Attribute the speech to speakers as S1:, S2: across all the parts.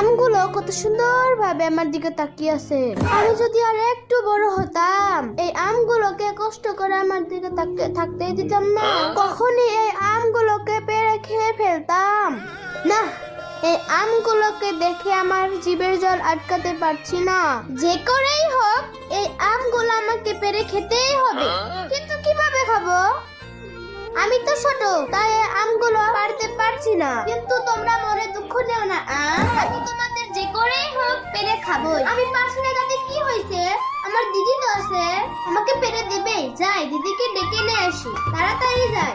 S1: আমগুলো কত সুন্দর ভাবে আমার দিকে তাকিয়ে আছে। আমি যদি আর একটু বড় হতাম, এই আমগুলোকে কষ্ট করে আমার দিকে থাকতেই দিতাম না। কখনই এই আমগুলোকে পেরে খেয়ে ফেলতাম। না, এই আমগুলোকে দেখে আমার জীবের জল আটকাতে পারছি না। যে করেই হোক, এই আমগুলো আমাকে পেরে খেতেই হবে। কিন্তু কীভাবে আমি তো ছোট, তাই আমগুলো পারতে পারছি না। কিন্তু তোমরা মনে দুঃখ নেও না আম আমি তোমাদের যে করেই হোক পেরে খাব আমি পারছি না, তাতে কি হয়েছে? আমার দিদি তো আছে, আমাকে পেরে দেবে। যাই, দিদিকে ডেকে নিয়ে আসি। তাড়াতাড়ি যাই।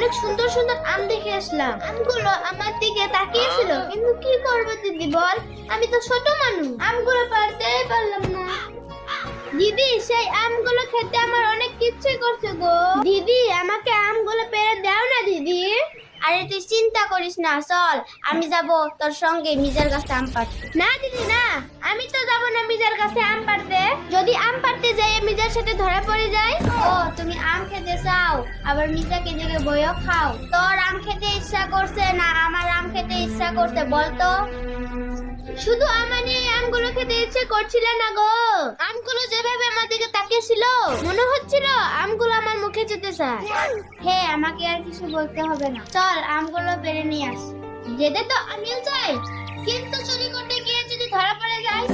S1: অনেক সুন্দর সুন্দর আম দেখে আসলাম। আমগুলো আমার দিকে তাকিয়েছিল। কিন্তু কি করব দিদি বল? আমি তো ছোট মানুষ। আমগুলো পারতেই পারলাম না। দিদি, সেই আমগুলো খেতে আমার অনেক ইচ্ছে করছে গো। দিদি, আমাকে আমগুলো পেরে দাও না দিদি। আরে তুই চিন্তা করিস না, চল। আমি যাব তোর সঙ্গে মিজার কাছে আম পাড়তে। না দিদি, না। আমি তো যাব না মিজার কাছে আম পাড়তে। যদি আম যাই সাথে ধরা পড়ে যাই ও, তুমি আম খেতে চাও, আবার মিজাকে দিকে বইও খাও। তোর আম খেতে ইচ্ছা করছে না আমার আম খেতে ইচ্ছা করছে, বলতো? শুধু আমার এই আমগুলো খেতে ইচ্ছে করছিল না গো। আমগুলো যেভাবে আমার দিকে তাকিয়েছিল, মনে হচ্ছিল আমগুলো আমার মুখে যেতে চায়। হে, আমাকে আর কিছু বলতে হবে না। চল, আমগুলো পেরে নিয়ে আস। যেতে তো আমিও চাই, কিন্তু চুরি করতে গিয়ে যদি ধরা পড়ে যায়,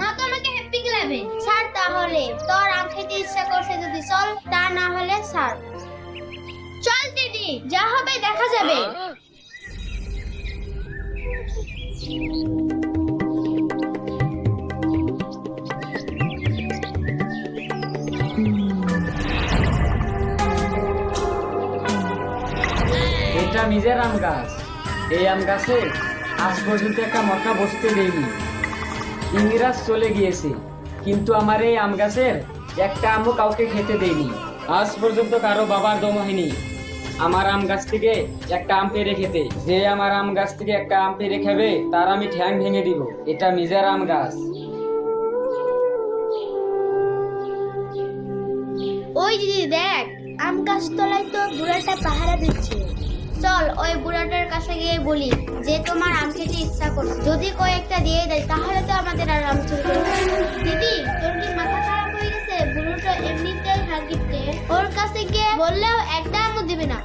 S1: না তো লাগবে ছাড় তাহলে। তোর আম খেতে ইচ্ছা করছে যদি চল, তা না হলে ছাড়। চল, দিদি, যা হবে দেখা যাবে।
S2: এটা নিজের আম গাছ। এই আম গাছে আজ পর্যন্ত একটা মশা বসতে দেয়নি ইংরাজ চলে গিয়েছে। কিন্তু আমার এই আম গাছের একটা আমও কাউকে খেতে দেয়নি। আজ পর্যন্ত কারও বাবার দম হয়নি। আমার আম গাছ থেকে একটা আম পেরে খেতে। যে আমার আম গাছ থেকে একটা আম পেরে খাবে, তার আমি ঠ্যাং ভেঙে দিব। এটা নিজের আম গাছ।
S1: ওই দিদি দেখ, আম গাছ তলায় তো বুড়াটা পাহারা দিচ্ছে। চল ওই বুড়াটার কাছে গিয়ে বলি যে তোমার আম খেতে ইচ্ছা করছে। যদি কয়েকটা দিয়ে দেয়, তাহলে তো আমাদের আর আম করবে দিদি, তোর কি মাথা খারাপ হয়ে গেছে? বুড়োটা এমনিতেই হাগিতে ওর কাছে গিয়ে বললেও একটা আমও দিবে না।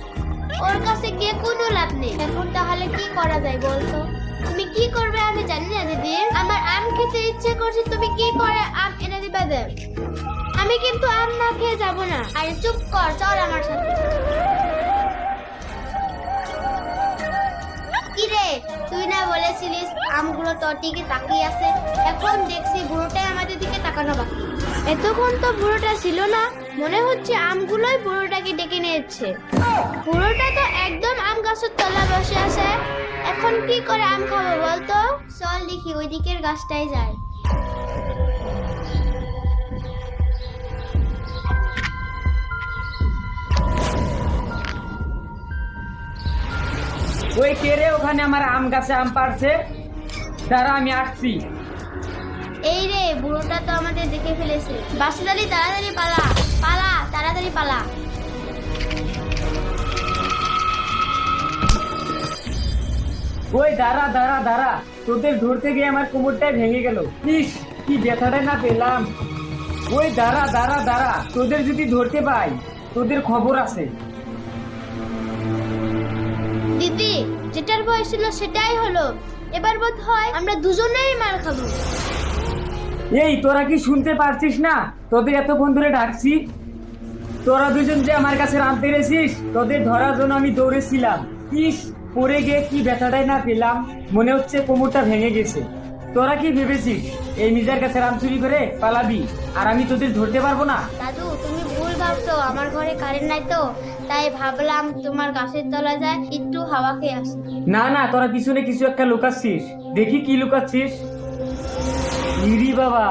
S1: ওর কাছে গিয়ে কোনো লাভ নেই। এখন তাহলে কি করা যায় বলতো? তুমি কি করবে আমি জানি না, দিদি। আমার আম খেতে ইচ্ছে করছে, তুমি কি করে আম এনে দিবে দেব আমি কিন্তু আম না খেয়ে যাব না। আরে চুপ কর, চল আমার সাথে। বলেছিলিস আমগুলো তোর দিকে তাকিয়ে আছে। এখন দেখছি বুড়োটাই আমাদের দিকে তাকানো বাকি। এতক্ষণ তো বুড়োটা ছিল না, মনে হচ্ছে আমগুলোই বুড়োটাকে ডেকে নিয়েছে। বুড়োটা তো একদম আম গাছের তলায় বসে আছে। এখন কি করে আম খাব বলতো? চল দেখি ওই দিকের গাছটাই যায়
S2: ওই কে রে ওখানে আমার আম গাছে আম পাড়ছে। তারা আমি আসছি।
S1: এই রে বুড়োটা তো আমাদের দেখে ফেলেছে। বাসিদারি তাড়াতাড়ি পালা। পালা তাড়াতাড়ি পালা।
S2: ওই দাঁড়া দাঁড়া দাঁড়া। তোদের ধরতে গিয়ে আমার কোমরটাই ভেঙে গেল। ইস কি ব্যথাটা না পেলাম। ওই দাঁড়া দাঁড়া দাঁড়া। তোদের যদি ধরতে পাই তোদের খবর আছে।
S1: দিদি যেটার বয়স ছিল সেটাই হলো। এবার বোধ হয় আমরা দুজনেই মার খাব।
S2: এই তোরা কি শুনতে পারছিস না? তোদের এতক্ষণ ধরে ডাকছি। তোরা দুজন যে আমার কাছে রাম পেরেছিস তোদের ধরার জন্য আমি দৌড়েছিলাম। ইস পড়ে গিয়ে কি ব্যথাটাই না পেলাম। মনে হচ্ছে কোমরটা ভেঙে গেছে। তোরা কি ভেবেছিস এই মিজার কাছে রাম চুরি করে পালাবি? আর আমি তোদের ধরতে পারব না?
S1: দাদু তুমি ভুল ভাবছ। আমার ঘরে কারেন্ট নাই তো। তাই ভাবলাম তোমার গাছের তলা যায় একটু হাওয়া খেয়ে আসি।
S2: না না তোরা পিছনে কিছু একটা লুকাচ্ছিস। দেখি কি লুকাচ্ছিস। ইরি বাবা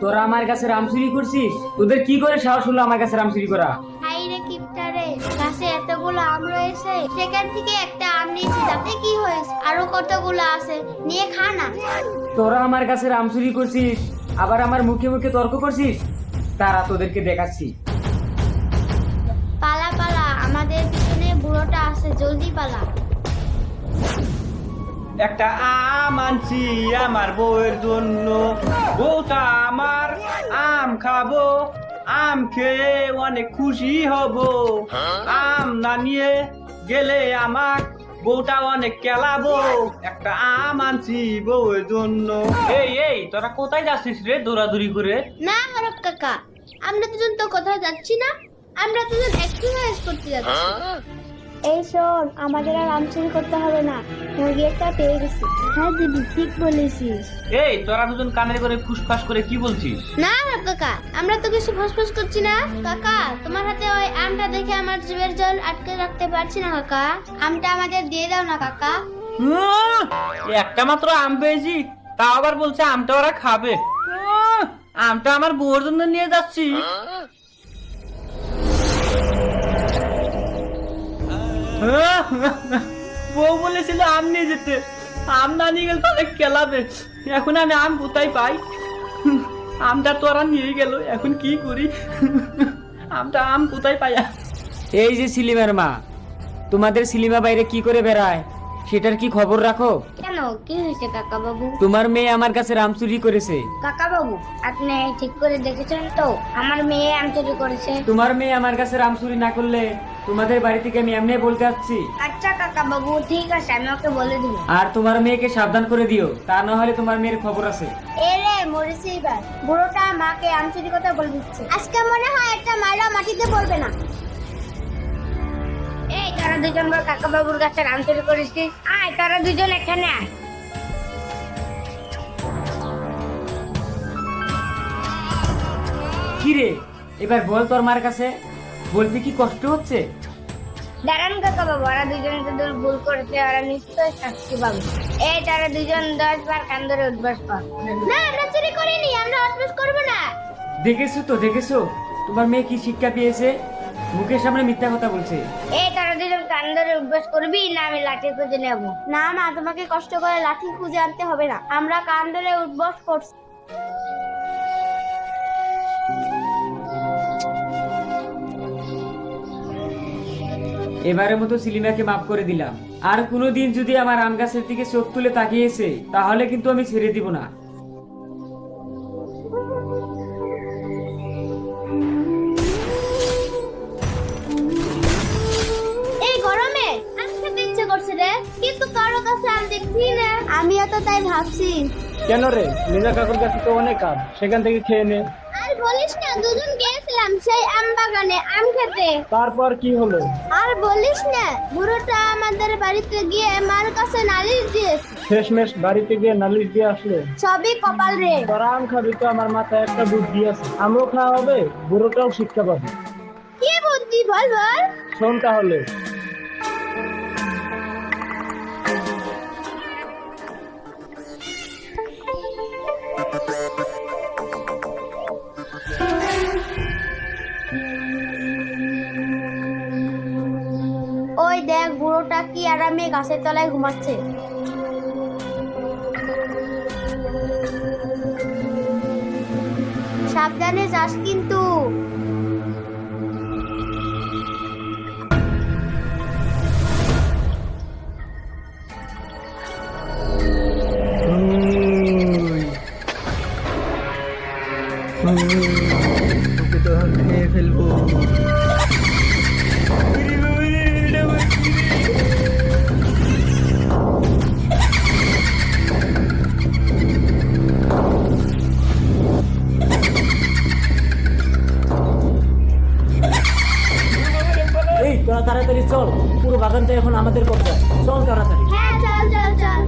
S2: তোরা আমার কাছে রাম চুরি করছিস? তোদের কি করে সাহস হলো আমার কাছে রাম চুরি করা?
S1: হাই রে কিপটারে গাছে এতগুলো আম রয়েছে সেখান থেকে একটা আম নিয়েছি তাতে কি হয়েছে? আরও কতগুলো আছে? নিয়ে খা না।
S2: তোরা আমার কাছে রাম চুরি করছিস আবার আমার মুখে মুখে তর্ক করছিস? তারা তোদেরকে দেখাচ্ছি।
S1: পালা।
S3: একটা আম আনছি আমার বউয়ের জন্য। বউটা আমার আম খাব আম খেয়ে অনেক খুশি হব। আম না নিয়ে গেলে আমার বউটা অনেক কেলাবো। একটা আম আনছি বউয়ের জন্য। এই এই তোরা কোথায় যাচ্ছিস রে দৌড়াদৌড়ি করে?
S1: না হরক কাকা আমরা দুজন তো কোথাও যাচ্ছি না। আমরা দুজন এক্সারসাইজ করতে যাচ্ছি। এই শোন আমাদের আর আম চুরি করতে হবে না। মুরগি একটা পেয়ে গেছি। হ্যাঁ দিদি ঠিক বলেছিস।
S3: এই তোরা দুজন কানের করে ফুসফাস করে কি বলছিস?
S1: না না কাকা আমরা তো কিছু ফসফস করছি না। কাকা তোমার হাতে ওই আমটা দেখে আমার জিভের জল আটকে রাখতে পারছি না কাকা। আমটা আমাদের দিয়ে দাও না কাকা।
S3: উম, একটা মাত্র আম পেয়েছি তাও আবার বলছে আমটা ওরা খাবে। উম, আমটা আমার বউর জন্য নিয়ে যাচ্ছি। বউ বলেছিল আম নিয়ে যেতে। আম না নিয়ে গেলে তাহলে কেলাবে? এখন আমি আম কোথায় পাই? আমটা তো আর নিয়ে গেল, এখন কি করি? আমটা আম কোথায় পাই?
S2: এই যে সিলিমার মা, তোমাদের সিলিমা বাইরে কি করে বেড়ায়? সেটার কি খবর রাখো?
S1: কেন? কি হয়েছে কাকা বাবু
S2: তোমার মেয়ে আমার কাছে রাম চুরি করেছে।
S1: কাকা বাবু আপনি ঠিক করে দেখেছেন তো? আমার মেয়ে আম চুরি করেছে।
S2: তোমার মেয়ে আমার কাছে রাম চুরি না করলে তোমাদের বাড়ি থেকে আমি এমনি বলতে যাচ্ছি
S1: আচ্ছা কাকা বাবু ঠিক আছে আমি ওকে বলে দিব।
S2: আর তোমার মেয়েকে সাবধান করে দিও তা না হলে তোমার মেয়ের খবর আছে।
S1: এ রে মরেছে এবার। বুড়োটা মাকে আম চুরি কথা বলে দিচ্ছে। আজকে মনে হয় একটা মারা মাটিতে পড়বে না। তারা দুজন বল কাকা বাবুর কাছে আম চুরি করেছিস আয় তারা দুজন এখানে আয়
S2: কি রে এবার বল তোর মার কাছে। বলতে কি কষ্ট হচ্ছে?
S1: দাঁড়ান কাকা বাবু ওরা দুজন যদি ভুল করেছে ওরা নিশ্চয়ই শাস্তি পাবে। এই তারা দুজন দশ বার কান ধরে উঠবাস কর না আমরা চুরি করিনি আমরা উঠবাস করব না।
S2: দেখেছ তো দেখেছ। তোমার মেয়ে কি শিক্ষা পেয়েছে মুখের সামনে মিথ্যা কথা বলছে।
S1: এই তারা দুজন কান ধরে উঠবাস করবি না আমি লাঠি খুঁজে নেব। না মা তোমাকে কষ্ট করে লাঠি খুঁজে আনতে হবে না। আমরা কান ধরে উঠবাস করছি।
S2: এবারের মতো সিলিমাকে মাফ করে দিলাম। আর কোনোদিন যদি আমার আম গাছের দিকে চোখ তুলে তাকিয়েছে তাহলে কিন্তু আমি ছেড়ে দিব না।
S1: কিন্তু কারও কাছে আম দেখছি না। আমিও তো তাই ভাবছি।
S3: কেন রে? লিজা কাকুর কাছে তো অনেক আম। সেখান থেকে খেয়ে নে।
S1: আর বলিস না দুজন গিয়েছিলাম সেই আম বাগানে আম খেতে।
S3: তারপর কি হলো?
S1: আর বলিস না বুড়োটা আমাদের বাড়িতে গিয়ে মার কাছে নালিশ দিয়েছে।
S3: শেষমেশ বাড়িতে গিয়ে নালিশ দিয়ে আসলো।
S1: সবই কপাল রে।
S3: তোরা আম খাবি তো আমার মাথায় একটা বুদ্ধি আছে। আমও খাওয়া হবে বুড়োটাও শিক্ষা পাবে।
S1: কি বুদ্ধি বল বল।
S3: শোন তাহলে।
S1: দেখ বুড়োটা কি আরামে গাছের তলায় ঘুমাচ্ছে। সাবধানে যাস কিন্তু।
S3: তোকে তো ফেলব।
S4: তোরা তাড়াতাড়ি চল পুরো বাগানটা এখন আমাদের কবজা চল তাড়াতাড়ি।
S1: হ্যাঁ চল চল চল।